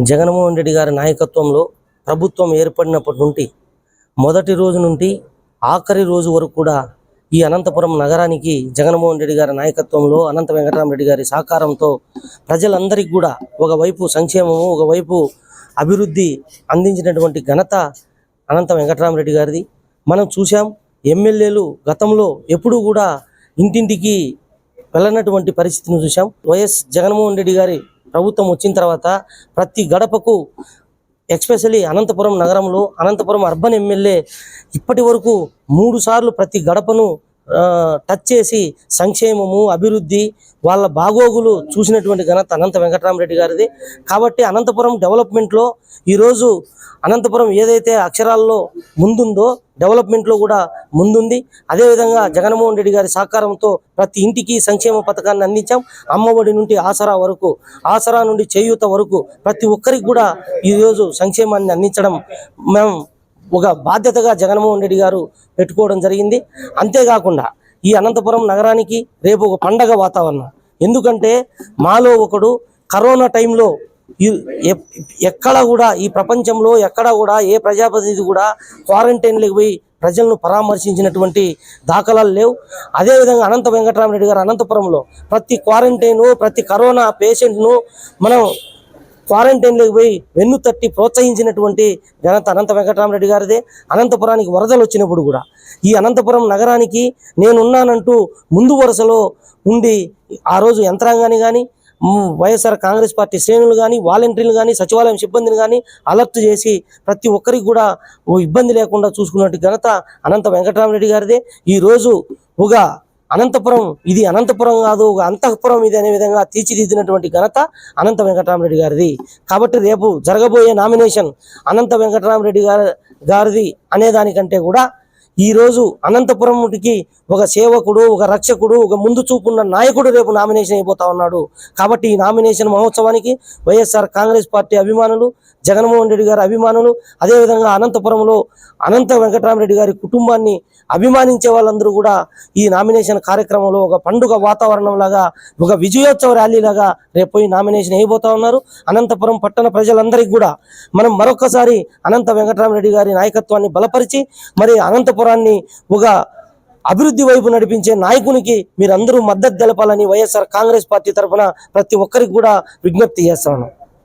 జగన్మోహన్ రెడ్డి గారి నాయకత్వంలో ప్రభుత్వం ఏర్పడినప్పటి నుండి మొదటి రోజు నుండి ఆఖరి రోజు వరకు కూడా ఈ అనంతపురం నగరానికి జగన్మోహన్ రెడ్డి గారి నాయకత్వంలో అనంత వెంకటరామరెడ్డి గారి సహకారంతో ప్రజలందరికీ కూడా ఒకవైపు సంక్షేమము ఒకవైపు అభివృద్ధి అందించినటువంటి ఘనత అనంత వెంకటరామరెడ్డి గారిది. మనం చూసాం ఎమ్మెల్యేలు గతంలో ఎప్పుడూ కూడా ఇంటింటికి వెళ్ళనటువంటి పరిస్థితిని చూసాం వైఎస్ జగన్మోహన్ రెడ్డి గారి ప్రభుత్వం వచ్చిన తర్వాత ప్రతి గడపకు ఎక్స్పెషలీ అనంతపురం నగరంలో అనంతపురం అర్బన్ ఎమ్మెల్యే ఇప్పటి వరకు మూడు సార్లు ప్రతి గడపను టచ్ చేసి సంక్షేమము అభివృద్ధి వాళ్ళ బాగోగులు చూసినటువంటి ఘనత అనంత వెంకటరామరెడ్డి గారిది. కాబట్టి అనంతపురం డెవలప్మెంట్లో ఈరోజు అనంతపురం ఏదైతే అక్షరాల్లో ముందుందో డెవలప్మెంట్లో కూడా ముందుంది. అదేవిధంగా జగన్మోహన్ రెడ్డి గారి సహకారంతో ప్రతి ఇంటికి సంక్షేమ పథకాన్ని అందించాం. అమ్మఒడి నుండి ఆసరా వరకు ఆసరా నుండి చేయూత వరకు ప్రతి ఒక్కరికి కూడా ఈరోజు సంక్షేమాన్ని అందించడం మేము ఒక బాధ్యతగా జగన్మోహన్ రెడ్డి గారు పెట్టుకోవడం జరిగింది. అంతేకాకుండా ఈ అనంతపురం నగరానికి రేపు ఒక పండగ వాతావరణం. ఎందుకంటే మాలో ఒకడు కరోనా టైంలో ఎక్కడ కూడా ఈ ప్రపంచంలో ఎక్కడ కూడా ఏ ప్రజాప్రతినిధి కూడా క్వారంటైన్లకు పోయి ప్రజలను పరామర్శించినటువంటి దాఖలాలు లేవు. అదేవిధంగా అనంత వెంకటరామరెడ్డి గారు అనంతపురంలో ప్రతి క్వారంటైన్ ప్రతి కరోనా పేషెంట్ను మనం క్వారంటైన్లోకి పోయి వెన్ను తట్టి ప్రోత్సహించినటువంటి ఘనత అనంత వెంకటరామరెడ్డి గారిదే. అనంతపురానికి వరదలు వచ్చినప్పుడు కూడా ఈ అనంతపురం నగరానికి నేనున్నానంటూ ముందు వరుసలో ఉండి ఆ రోజు యంత్రాంగాన్ని కానీ వైఎస్ఆర్ కాంగ్రెస్ పార్టీ శ్రేణులు కానీ వాలంటీర్లు కానీ సచివాలయం సిబ్బందిని కానీ అలర్ట్ చేసి ప్రతి ఒక్కరికి కూడా ఓ ఇబ్బంది లేకుండా చూసుకున్నట్టు ఘనత అనంత వెంకటరామరెడ్డి గారిదే. ఈరోజు ఒక అనంతపురం ఇది అనంతపురం కాదు ఒక అంతఃపురం ఇది అనే విధంగా తీర్చిదిద్దినటువంటి ఘనత అనంత వెంకటరామరెడ్డి గారిది. కాబట్టి రేపు జరగబోయే నామినేషన్ అనంత వెంకటరామరెడ్డి గారి గారిది అనే దానికంటే కూడా ఈరోజు అనంతపురంకి ఒక సేవకుడు ఒక రక్షకుడు ఒక ముందు చూపున్న నాయకుడు రేపు నామినేషన్ అయిపోతా ఉన్నాడు. కాబట్టి ఈ నామినేషన్ మహోత్సవానికి వైఎస్ఆర్ కాంగ్రెస్ పార్టీ అభిమానులు జగన్మోహన్ రెడ్డి గారి అభిమానులు అదేవిధంగా అనంతపురంలో అనంత వెంకటరామరెడ్డి గారి కుటుంబాన్ని అభిమానించే వాళ్ళందరూ కూడా ఈ నామినేషన్ కార్యక్రమంలో ఒక పండుగ వాతావరణం లాగా ఒక విజయోత్సవ ర్యాలీ లాగా రేపు పోయి నామినేషన్ వేయబోతా ఉన్నారు. అనంతపురం పట్టణ ప్రజలందరికీ కూడా మనం మరొకసారి అనంత వెంకటరామరెడ్డి గారి నాయకత్వాన్ని బలపరిచి మరి అనంతపురాన్ని ఒక అభివృద్ధి వైపు నడిపించే నాయకునికి మీరందరూ మద్దతు తెలపాలని వైఎస్ఆర్ కాంగ్రెస్ పార్టీ తరఫున ప్రతి ఒక్కరికి కూడా విజ్ఞప్తి చేస్తాను